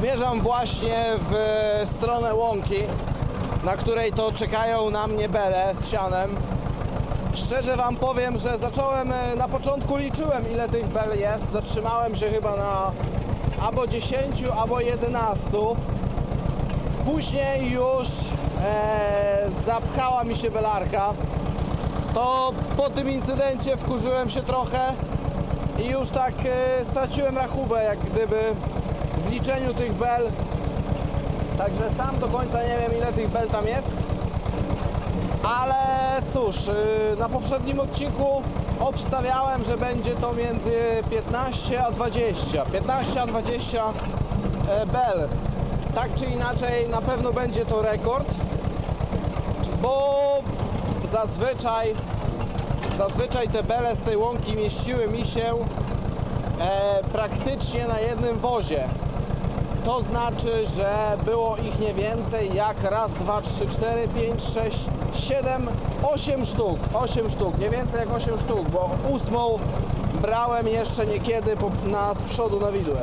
Zmierzam właśnie w stronę łąki, na której to czekają na mnie bele z sianem. Szczerze Wam powiem, że zacząłem, e, na początku liczyłem ile tych bel jest. Zatrzymałem się chyba na albo 10, albo 11. Później już e, zapchała mi się belarka. To po tym incydencie wkurzyłem się trochę i już tak e, straciłem rachubę, jak gdyby w liczeniu tych bel. Także sam do końca nie wiem ile tych bel tam jest. Ale cóż, y, na poprzednim odcinku obstawiałem, że będzie to między 15 a 20. 15 a 20 e, bel. Tak czy inaczej, na pewno będzie to rekord, bo zazwyczaj, zazwyczaj te bele z tej łąki mieściły mi się e, praktycznie na jednym wozie. To znaczy, że było ich nie więcej jak raz, dwa, trzy, cztery, pięć, sześć, siedem, osiem sztuk. Osiem sztuk, nie więcej jak osiem sztuk, bo ósmą brałem jeszcze niekiedy na, z przodu na widłę.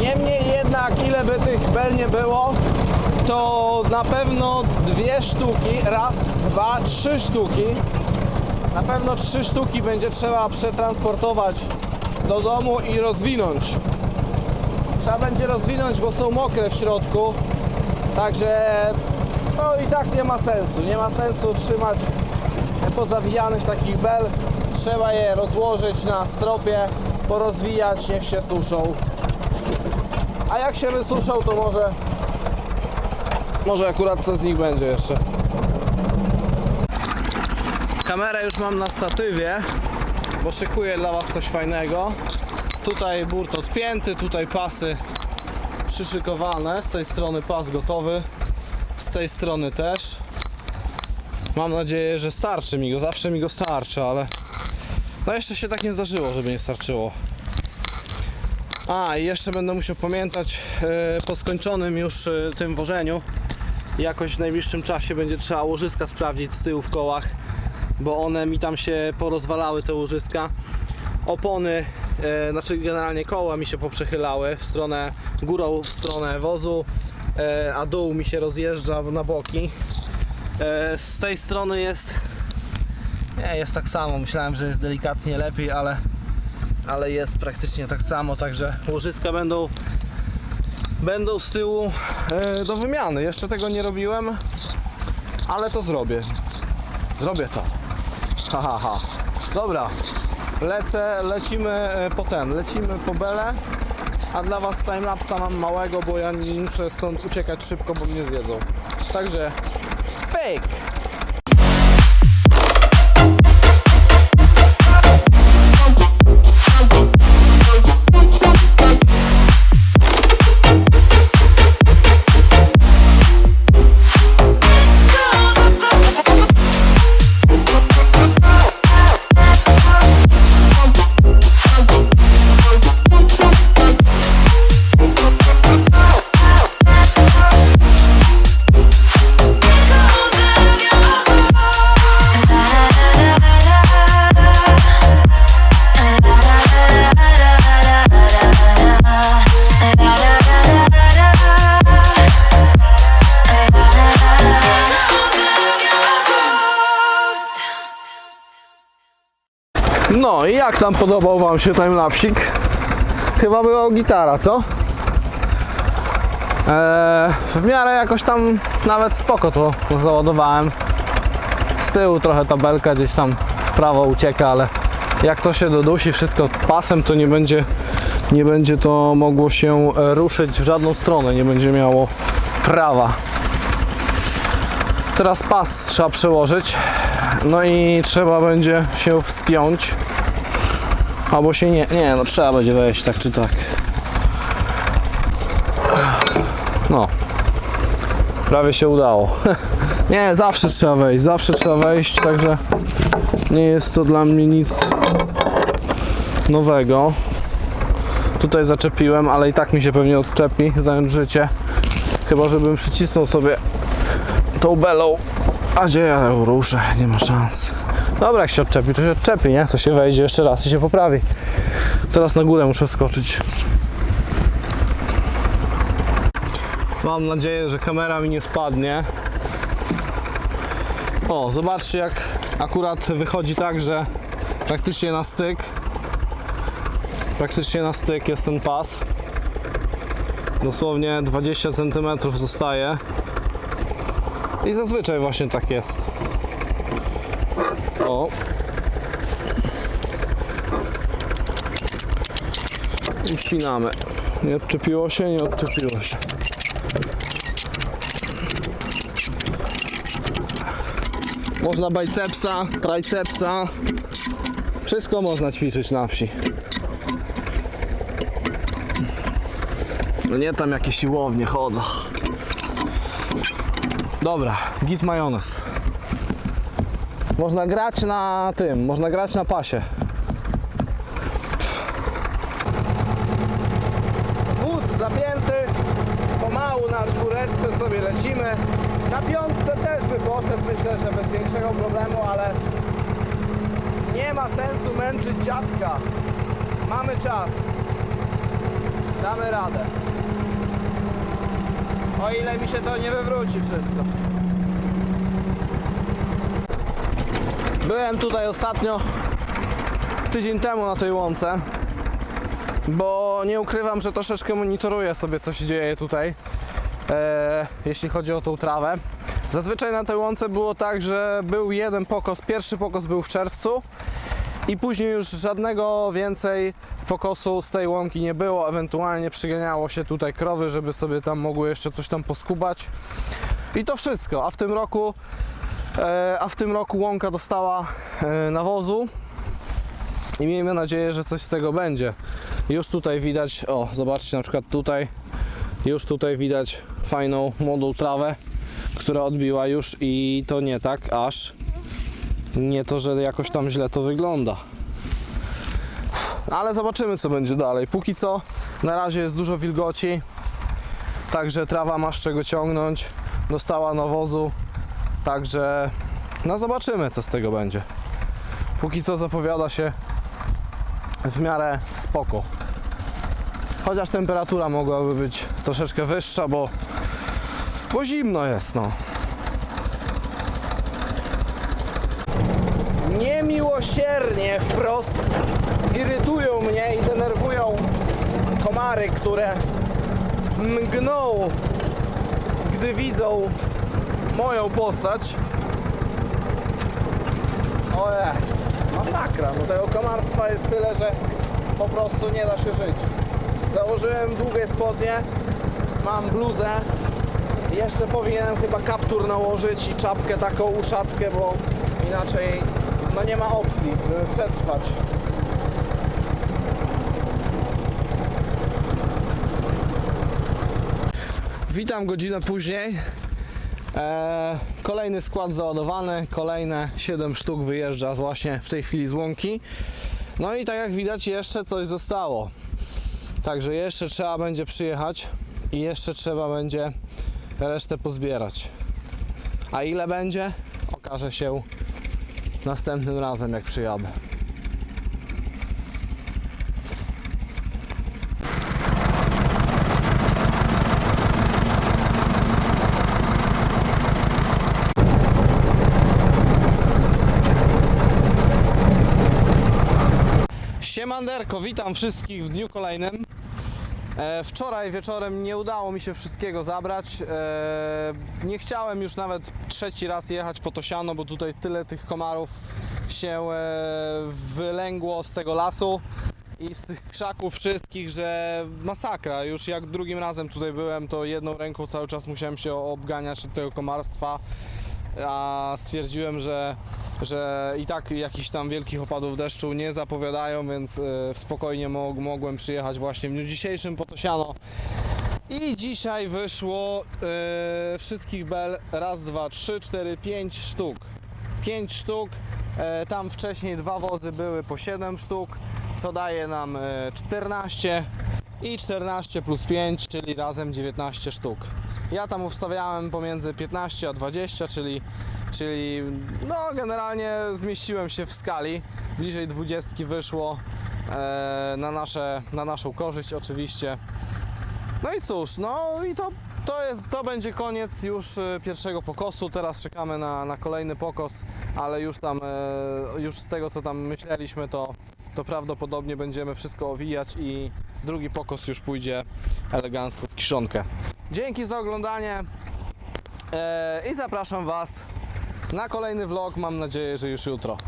Niemniej jednak, ile by tych bel nie było, to na pewno dwie sztuki, raz, dwa, trzy sztuki na pewno trzy sztuki będzie trzeba przetransportować do domu i rozwinąć. Trzeba będzie rozwinąć, bo są mokre w środku. Także to i tak nie ma sensu. Nie ma sensu trzymać pozawijanych takich bel. Trzeba je rozłożyć na stropie, porozwijać, niech się suszą. A jak się wysuszą, to może może akurat co z nich będzie jeszcze. Kamerę już mam na statywie, bo szykuję dla Was coś fajnego. Tutaj burt odpięty, tutaj pasy przyszykowane. Z tej strony pas gotowy, z tej strony też. Mam nadzieję, że starczy mi go. Zawsze mi go starczy, ale no jeszcze się tak nie zdarzyło, żeby nie starczyło. A i jeszcze będę musiał pamiętać e, po skończonym już e, tym wożeniu. Jakoś w najbliższym czasie będzie trzeba łożyska sprawdzić z tyłu w kołach bo one mi tam się porozwalały te łożyska. Opony, e, znaczy generalnie koła mi się poprzechylały w stronę górą, w stronę wozu, e, a dół mi się rozjeżdża na boki. E, z tej strony jest nie, jest tak samo. Myślałem, że jest delikatnie lepiej, ale, ale jest praktycznie tak samo, także łożyska będą będą z tyłu e, do wymiany. Jeszcze tego nie robiłem, ale to zrobię. Zrobię to. Ha, ha, ha. Dobra, lecę, lecimy e, po ten, lecimy po belę, a dla Was timelapsa mam małego, bo ja muszę stąd uciekać szybko, bo mnie zjedzą. Także, pyk! No i jak tam podobał Wam się timelapsik? Chyba była gitara, co? Eee, w miarę jakoś tam nawet spoko to załadowałem. Z tyłu trochę tabelka gdzieś tam w prawo ucieka, ale jak to się dodusi wszystko pasem, to nie będzie, nie będzie to mogło się e, ruszyć w żadną stronę, nie będzie miało prawa. Teraz pas trzeba przełożyć, no i trzeba będzie się wspiąć. Albo się nie, nie, no trzeba będzie wejść tak czy tak. No. Prawie się udało. nie, zawsze trzeba wejść, zawsze trzeba wejść, także nie jest to dla mnie nic nowego. Tutaj zaczepiłem, ale i tak mi się pewnie odczepi, zająć życie. Chyba, żebym przycisnął sobie tą belą. A gdzie ja ruszę? Nie ma szans. Dobra, jak się odczepi, to się odczepi, nie? To się wejdzie jeszcze raz i się poprawi. Teraz na górę muszę skoczyć. Mam nadzieję, że kamera mi nie spadnie. O, zobaczcie jak akurat wychodzi tak, że praktycznie na styk praktycznie na styk jest ten pas. Dosłownie 20 cm zostaje. I zazwyczaj właśnie tak jest. O. I spinamy. Nie odczepiło się, nie odczepiło się. Można bicepsa, tricepsa. Wszystko można ćwiczyć na wsi. No nie tam jakieś siłownie chodzą. Dobra, git majonez. Można grać na tym, można grać na pasie. Wóz zapięty, pomału na czwóreczce sobie lecimy. Na piątce też by poszedł, myślę, że bez większego problemu, ale nie ma sensu męczyć dziadka. Mamy czas. Damy radę. O ile mi się to nie wywróci wszystko. Byłem tutaj ostatnio tydzień temu na tej łące, bo nie ukrywam, że troszeczkę monitoruję sobie co się dzieje tutaj, e, jeśli chodzi o tą trawę. Zazwyczaj na tej łące było tak, że był jeden pokos, pierwszy pokos był w czerwcu i później już żadnego więcej pokosu z tej łąki nie było, ewentualnie przyganiało się tutaj krowy, żeby sobie tam mogły jeszcze coś tam poskubać. I to wszystko, a w tym roku e, a w tym roku łąka dostała e, nawozu. I miejmy nadzieję, że coś z tego będzie. Już tutaj widać, o zobaczcie na przykład tutaj, już tutaj widać fajną młodą trawę, która odbiła już i to nie tak aż nie to, że jakoś tam źle to wygląda. Ale zobaczymy co będzie dalej. Póki co na razie jest dużo wilgoci, także trawa ma z czego ciągnąć. Dostała nawozu, także no zobaczymy co z tego będzie. Póki co zapowiada się w miarę spoko. Chociaż temperatura mogłaby być troszeczkę wyższa, bo, bo zimno jest no. Niemiłosiernie wprost irytują mnie i denerwują komary, które mgną, gdy widzą moją postać. O jest, masakra, no tego komarstwa jest tyle, że po prostu nie da się żyć. Założyłem długie spodnie, mam bluzę, jeszcze powinienem chyba kaptur nałożyć i czapkę taką uszatkę, bo inaczej no nie ma opcji, żeby przetrwać. Witam godzinę później. Eee, kolejny skład załadowany, kolejne 7 sztuk wyjeżdża z właśnie w tej chwili z łąki. No i tak jak widać jeszcze coś zostało. Także jeszcze trzeba będzie przyjechać i jeszcze trzeba będzie resztę pozbierać. A ile będzie? Okaże się następnym razem jak przyjadę. Siemanderko, witam wszystkich w dniu kolejnym. E, wczoraj wieczorem nie udało mi się wszystkiego zabrać. E, nie chciałem już nawet trzeci raz jechać po to siano, bo tutaj tyle tych komarów się e, wylęgło z tego lasu i z tych krzaków wszystkich, że masakra. Już jak drugim razem tutaj byłem, to jedną ręką cały czas musiałem się obganiać od tego komarstwa a stwierdziłem, że, że i tak jakichś tam wielkich opadów deszczu nie zapowiadają, więc e, spokojnie mog, mogłem przyjechać właśnie w dniu dzisiejszym po to siano. I dzisiaj wyszło e, wszystkich bel raz, dwa, trzy, cztery, pięć sztuk. Pięć sztuk. E, tam wcześniej dwa wozy były po 7 sztuk, co daje nam e, 14 i 14 plus 5, czyli razem 19 sztuk. Ja tam ustawiałem pomiędzy 15 a 20, czyli czyli no generalnie zmieściłem się w skali, bliżej 20 wyszło e, na, nasze, na naszą korzyść oczywiście. No i cóż, no i to, to, jest, to będzie koniec już e, pierwszego pokosu. Teraz czekamy na, na kolejny pokos, ale już tam, e, już z tego co tam myśleliśmy, to, to prawdopodobnie będziemy wszystko owijać i drugi pokos już pójdzie elegancko w kiszonkę. Dzięki za oglądanie e, i zapraszam Was na kolejny vlog. Mam nadzieję, że już jutro.